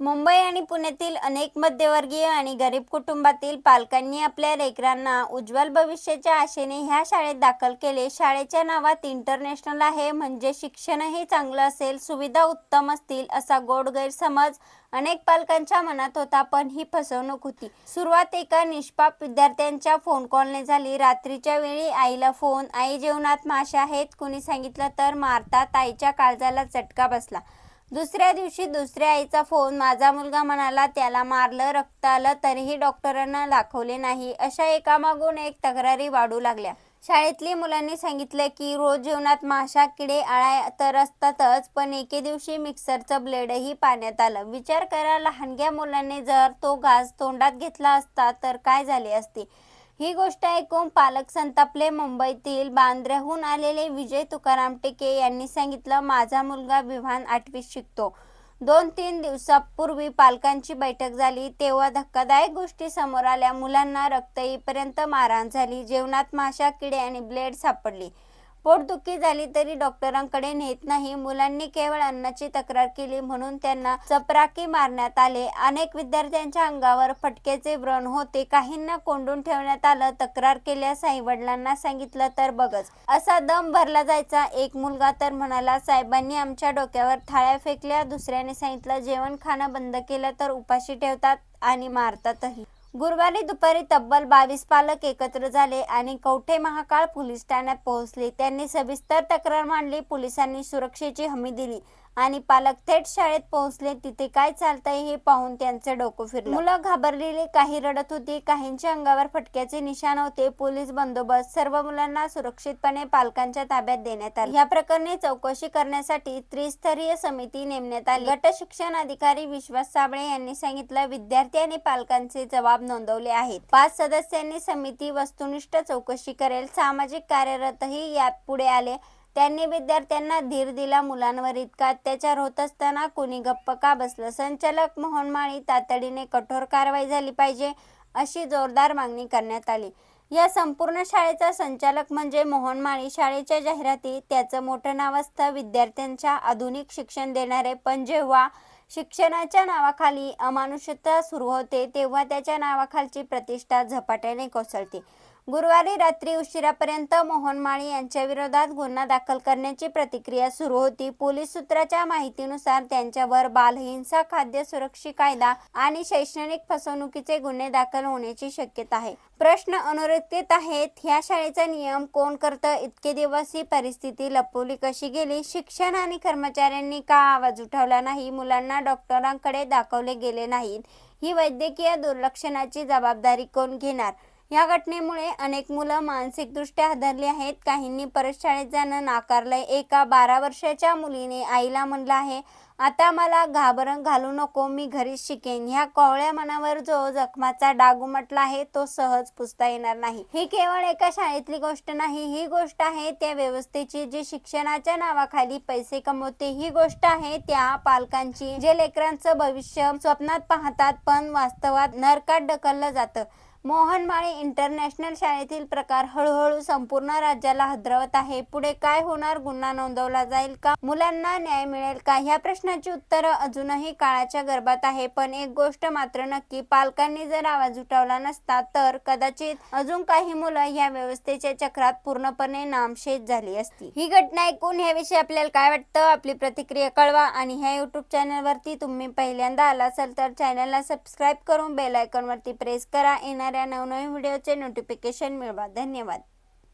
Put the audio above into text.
मुंबई आणि पुण्यातील अनेक मध्यवर्गीय आणि गरीब कुटुंबातील पालकांनी आपल्या लेकरांना उज्ज्वल भविष्याच्या आशेने ह्या शाळेत दाखल केले. शाळेच्या नावात इंटरनॅशनल आहे म्हणजे शिक्षणही चांगलं असेल सुविधा उत्तम असतील असा गोड गैरसमज अनेक पालकांच्या मनात होता पण ही फसवणूक होती. सुरुवात एका निष्पाप विद्यार्थ्यांच्या फोन कॉलने झाली. रात्रीच्या वेळी आईला फोन आई जेवणात माशा आहेत? कुणी सांगितलं तर मारतात आईच्या काळजाला चटका बसला. दुसऱ्या दिवशी दुसऱ्या आईचा फोन माझा मुलगा म्हणाला त्याला मारलं रक्त आलं तरीही डॉक्टरांना दाखवले नाही. अशा एकामागून एक तक्रारी वाढू लागल्या. शाळेतली मुलांनी सांगितलं की रोज जेवणात माशा किडे आळ्या तर असतातच पण एके दिवशी मिक्सरचं ब्लेडही पाण्यात आलं. विचार करा लहानग्या मुलांनी जर तो घास तोंडात घेतला असता तर काय झाले असते? ही गोष्ट ऐकून पालक संतापले. मुंबईतील बांद्र्याहून आलेले विजय तुकाराम टेके यांनी सांगितलं माझा मुलगा विमान आठवीत शिकतो. दोन तीन दिवसापूर्वी पालकांची बैठक झाली. तेव्हा धक्कादायक गोष्टी समोर आल्या. मुलांना रक्त येईपर्यंत मारहाण झाली. जेवणात माशा किडे आणि ब्लेड सापडली. पोटदुखी झाली तरी डॉक्टरांकडे नेत नाही. मुलांनी केवळ अन्नाची तक्रार केली म्हणून त्यांना चपराकी मारण्यात आले. अनेक विद्यार्थ्यांच्या अंगावर फटक्याचे व्रण होते. काहींना कोंडून ठेवण्यात आलं. तक्रार केल्यास आई वडिलांना सांगितलं तर बघच. असा दम भरला जायचा. एक मुलगा तर म्हणाला साहेबांनी आमच्या डोक्यावर थाळ्या फेकल्या. दुसऱ्याने सांगितलं जेवण खाणं बंद केलं तर उपाशी ठेवतात आणि मारतातही. गुरुवारी दुपारी तब्बल बावीस पालक एकत्र झाले आणि कवठे महाकाळ पोलीस ठाण्यात पोहोचले. त्यांनी सविस्तर तक्रार मांडली. पोलिसांनी सुरक्षेची हमी दिली. आणि पालक थेट शाळेत पोहोचले. तिथे काय चालतंय हे पाहून त्यांचं डोकं फिरलं. मुलं घाबरलेली काही रडत होती काहींच्या अंगावर फटक्याचे निशाण होते. पोलीस बंदोबस्त सर्व मुलांना सुरक्षितपणे पालकांच्या ताब्यात देण्यात आले. या प्रकरणी चौकशी करण्यासाठी त्रिस्तरीय समिती नेमण्यात आली. गट शिक्षण अधिकारी विश्वास साबळे यांनी सांगितलं विद्यार्थी आणि पालकांचे जबाब नोंदवले आहेत. पाच सदस्यांनी समिती वस्तुनिष्ठ चौकशी करेल. सामाजिक कार्यरतही यात पुढे आले. त्यांनी विद्यार्थ्यांना धीर दिला मुलांवर इतका अत्याचार होत असताना कुणी गप्प का बसलं? संचालक मोहन माळी तातडीने कठोर कारवाई झाली पाहिजे अशी जोरदार मागणी करण्यात आली. या संपूर्ण शाळेचा संचालक म्हणजे मोहन माळी शाळेच्या जाहिराती त्याचं मोठं नाव असतं विद्यार्थ्यांच्या आधुनिक शिक्षण देणारे. पण जेव्हा शिक्षणाच्या नावाखाली अमानुषता सुरू होते तेव्हा त्याच्या नावाखालची प्रतिष्ठा झपाट्याने कोसळते. गुरुवारी रात्री उशिरापर्यंत मोहन माळी यांच्या विरोधात गुन्हा दाखल करण्याची प्रतिक्रिया सुरू होती. पोलीस सूत्राच्या माहितीनुसार त्यांच्यावर बालहिंसा खाद्य सुरक्षा कायदा आणि शैक्षणिक फसवणुकीचे गुन्हे दाखल होण्याची शक्यता आहे. प्रश्न अनुरक्षित आहेत ह्या शाळेचा नियम कोण करतं? इतके दिवस ही परिस्थिती लपवली कशी गेली? शिक्षण आणि कर्मचाऱ्यांनी का आवाज उठवला नाही? मुलांना डॉक्टरांकडे दाखवले गेले नाहीत. ही वैद्यकीय दुर्लक्षणाची जबाबदारी कोण घेणार? या घटनेमुळे अनेक मुलं मानसिकदृष्ट्या हादरली आहेत. काहींनी परत शाळेत जाणं नाकारलंय. एका बारा वर्षाच्या मुलीने आईला म्हणलं आहे आता मला घाबरण घालू नको. मी घरीच शिकेन. ह्या कोवळ्या मनावर जो जखमाचा डाग उमटला आहे तो सहज पुसता येणार नाही. ही केवळ एका शाळेतली गोष्ट नाही ही गोष्ट आहे त्या व्यवस्थेची जी शिक्षणाच्या नावाखाली पैसे कमवते. ही गोष्ट आहे त्या पालकांची. जे लेकरांचं भविष्य स्वप्नात पाहतात पण वास्तवात नरकात ढकललं जातं. मोहनमाळे इंटरनॅशनल शाळेतील प्रकार हळूहळू संपूर्ण राज्याला हदरवत आहे. पुढे काय होणार? गुन्हा नोंदवला जाईल का? मुलांना न्याय मिळेल का? ह्या प्रश्नाची उत्तरं अजूनही काळाच्या गर्भात आहे. पण एक गोष्ट मात्र नक्की पालकांनी जर आवाज उठवला नसता तर कदाचित अजून काही मुलं या व्यवस्थेच्या चक्रात पूर्णपणे नामशेष झाली असती. ही घटना ऐकून ह्याविषयी आपल्याला काय वाटतं? आपली प्रतिक्रिया कळवा आणि ह्या युट्यूब चॅनलवरती तुम्ही पहिल्यांदा आला असाल तर चॅनलला सबस्क्राईब करून बेल आयकॉनवरती प्रेस करा. येणार येणाऱ्या नवनवीन व्हिडिओचे नोटिफिकेशन मिळवा. धन्यवाद.